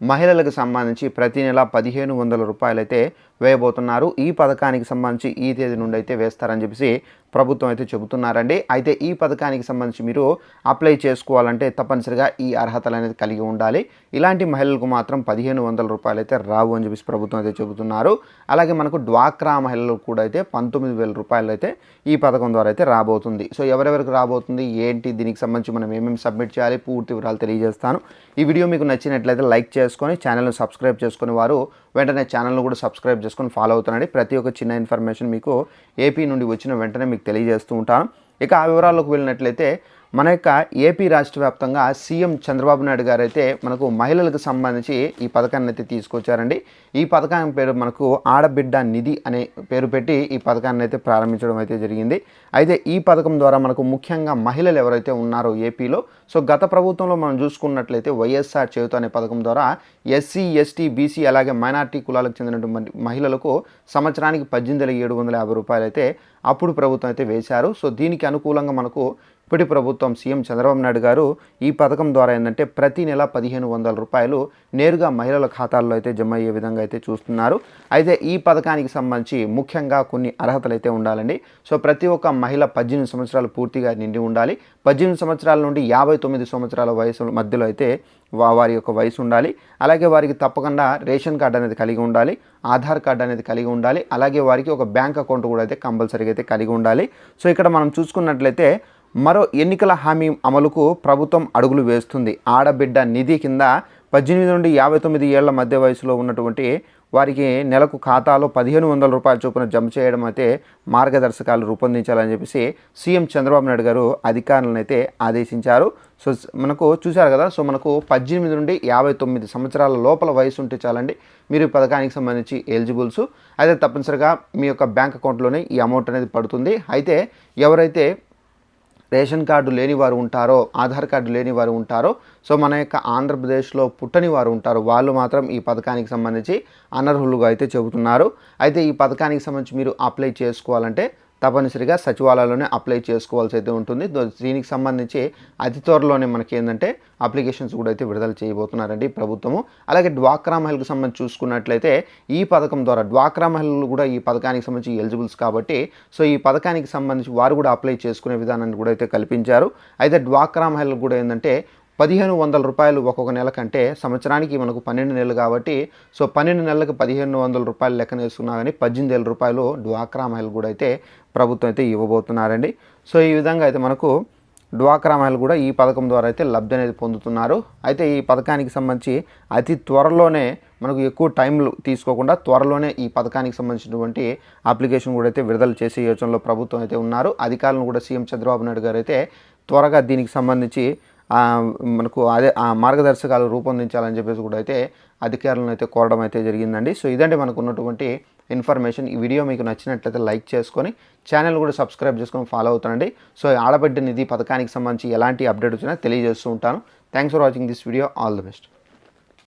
మహిళలకు సంబంధించి ప్రతి నెల పదిహేను వందల రూపాయలు అయితే వేయబోతున్నారు. ఈ పథకానికి సంబంధించి ఈ తేదీ నుండి అయితే వేస్తారని చెప్పేసి ప్రభుత్వం అయితే చెబుతున్నారండి. అయితే ఈ పథకానికి సంబంధించి మీరు అప్లై చేసుకోవాలంటే తప్పనిసరిగా ఈ అర్హతలు అనేది కలిగి ఉండాలి. ఇలాంటి మహిళలకు మాత్రం పదిహేను వందల రూపాయలు అయితే రావు అని చెప్పేసి ప్రభుత్వం అయితే చెబుతున్నారు. అలాగే మనకు డ్వాక్రా మహిళలకు కూడా అయితే పంతొమ్మిది వేల రూపాయలు అయితే ఈ పథకం ద్వారా అయితే రాబోతుంది. సో ఎవరెవరికి రాబోతుంది? ఏంటి? దీనికి సంబంధించి మనం ఏమేమి సబ్మిట్ చేయాలి? పూర్తి వివరాలు తెలియజేస్తాను. ఈ వీడియో మీకు నచ్చినట్లయితే లైక్ చేసుకొని ఛానల్ని సబ్స్క్రైబ్ చేసుకుని వారు వెంటనే ఛానల్ను కూడా సబ్స్క్రైబ్ చేసుకొని ఫాలో అవుతానండి. ప్రతి ఒక్క చిన్న ఇన్ఫర్మేషన్ మీకు ఏపీ నుండి వచ్చిన వెంటనే మీకు తెలియజేస్తూ ఉంటాను. ఇక ఆ వివరాల్లోకి వెళ్ళినట్లయితే మన యొక్క ఏపీ రాష్ట్ర వ్యాప్తంగా సీఎం చంద్రబాబు నాయుడు గారు అయితే మనకు మహిళలకు సంబంధించి ఈ పథకాన్ని అయితే తీసుకొచ్చారండి. ఈ పథకానికి పేరు మనకు ఆడబిడ్డ నిధి అనే పేరు పెట్టి ఈ పథకాన్ని అయితే ప్రారంభించడం అయితే జరిగింది. అయితే ఈ పథకం ద్వారా మనకు ముఖ్యంగా మహిళలు ఎవరైతే ఉన్నారో ఏపీలో సో గత ప్రభుత్వంలో మనం చూసుకున్నట్లయితే వైఎస్ఆర్ చేయుత అనే పథకం ద్వారా ఎస్సీ ఎస్టీ బీసీ అలాగే మైనార్టీ కులాలకు చెందినటువంటి మహిళలకు సంవత్సరానికి పద్దెనిమిది వేల ఏడు వందల యాభై రూపాయలు అయితే అప్పుడు ప్రభుత్వం అయితే వేశారు. సో దీనికి అనుకూలంగా మనకు ఇప్పటి ప్రభుత్వం సీఎం చంద్రబాబు నాయుడు గారు ఈ పథకం ద్వారా ఏంటంటే ప్రతి నెల పదిహేను వందల రూపాయలు నేరుగా మహిళల ఖాతాల్లో అయితే జమ అయ్యే విధంగా అయితే చూస్తున్నారు. అయితే ఈ పథకానికి సంబంధించి ముఖ్యంగా కొన్ని అర్హతలు అయితే ఉండాలండి. సో ప్రతి ఒక్క మహిళ పద్దెనిమిది సంవత్సరాలు పూర్తిగా నిండి ఉండాలి. పద్దెనిమిది సంవత్సరాల నుండి యాభై తొమ్మిది సంవత్సరాల వయసు మధ్యలో అయితే వారి యొక్క వయసు ఉండాలి. అలాగే వారికి తప్పకుండా రేషన్ కార్డు అనేది కలిగి ఉండాలి. ఆధార్ కార్డు అనేది కలిగి ఉండాలి. అలాగే వారికి ఒక బ్యాంక్ అకౌంట్ కూడా అయితే కంపల్సరీగా అయితే కలిగి ఉండాలి. సో ఇక్కడ మనం చూసుకున్నట్లయితే మరో ఎన్నికల హామీ అమలుకు ప్రభుత్వం అడుగులు వేస్తుంది. ఆడబిడ్డ నిధి కింద పద్దెనిమిది నుండి యాభై తొమ్మిది ఏళ్ళ మధ్య వయసులో ఉన్నటువంటి వారికి నెలకు ఖాతాలో పదిహేను వందల రూపాయలు చొప్పున జమ చేయడం అయితే మార్గదర్శకాలు రూపొందించాలని చెప్పేసి సీఎం చంద్రబాబు నాయుడు గారు అధికారులను అయితే ఆదేశించారు. సో మనకు చూశారు కదా సో మనకు పద్దెనిమిది నుండి యాభై తొమ్మిది సంవత్సరాల లోపల వయసు ఉంటే చాలండి. మీరు ఈ పథకానికి సంబంధించి ఎలిజిబుల్స్. అయితే తప్పనిసరిగా మీ యొక్క బ్యాంక్ అకౌంట్లోనే ఈ అమౌంట్ అనేది పడుతుంది. అయితే ఎవరైతే రేషన్ కార్డు లేని వారు ఉంటారో ఆధార్ కార్డు లేని వారు ఉంటారో సో మన యొక్క ఆంధ్రప్రదేశ్లో పుట్టని వారు ఉంటారు వాళ్ళు మాత్రం ఈ పథకానికి సంబంధించి అనర్హులుగా అయితే చెబుతున్నారు. అయితే ఈ పథకానికి సంబంధించి మీరు అప్లై చేసుకోవాలంటే తప్పనిసరిగా సచివాలయంలోనే అప్లై చేసుకోవాల్సి అయితే ఉంటుంది దీనికి సంబంధించి అతి త్వరలోనే మనకి ఏంటంటే అప్లికేషన్స్ కూడా అయితే విడుదల చేయబోతున్నారండి ప్రభుత్వము. అలాగే డ్వాక్రా మహిళకు సంబంధించి చూసుకున్నట్లయితే ఈ పథకం ద్వారా డ్వాక్రా మహిళలు కూడా ఈ పథకానికి సంబంధించి ఎలిజిబుల్స్ కాబట్టి సో ఈ పథకానికి సంబంధించి వారు కూడా అప్లై చేసుకునే విధానాన్ని కూడా అయితే కల్పించారు. అయితే డ్వాక్రా మహిళలు కూడా ఏంటంటే పదిహేను వందల రూపాయలు ఒక్కొక్క నెల కంటే సంవత్సరానికి మనకు పన్నెండు నెలలు కాబట్టి సో పన్నెండు నెలలకు పదిహేను వందల రూపాయలు లెక్కన వేసుకున్నా కానీ పద్దెనిమిది వేల రూపాయలు డ్వాక్రా మహిళలు కూడా అయితే ప్రభుత్వం అయితే ఇవ్వబోతున్నారండి. సో ఈ విధంగా అయితే మనకు డ్వాక్రా మహిళలు కూడా ఈ పథకం ద్వారా అయితే లబ్ధి అనేది పొందుతున్నారు. అయితే ఈ పథకానికి సంబంధించి అతి త్వరలోనే మనకు ఎక్కువ టైంలు తీసుకోకుండా త్వరలోనే ఈ పథకానికి సంబంధించినటువంటి అప్లికేషన్ కూడా అయితే విడుదల చేసే యోచనలో ప్రభుత్వం అయితే ఉన్నారు. అధికారులను కూడా సీఎం చంద్రబాబు నాయుడు గారు అయితే త్వరగా దీనికి సంబంధించి మనకు అదే ఆ మార్గదర్శకాలు రూపొందించాలని చెప్పేసి కూడా అయితే అధికారులను అయితే కోరడం అయితే జరిగిందండి. సో ఇదండి మనకు ఉన్నటువంటి ఇన్ఫర్మేషన్. ఈ వీడియో మీకు నచ్చినట్లయితే లైక్ చేసుకొని ఛానల్ కూడా సబ్స్క్రైబ్ చేసుకొని ఫాలో అవుతానండి. సో ఆడబిడ్డ నిధి పథకానికి సంబంధించి ఎలాంటి అప్డేట్ వచ్చినా తెలియజేస్తూ ఉంటాను. Thanks for watching this video all the best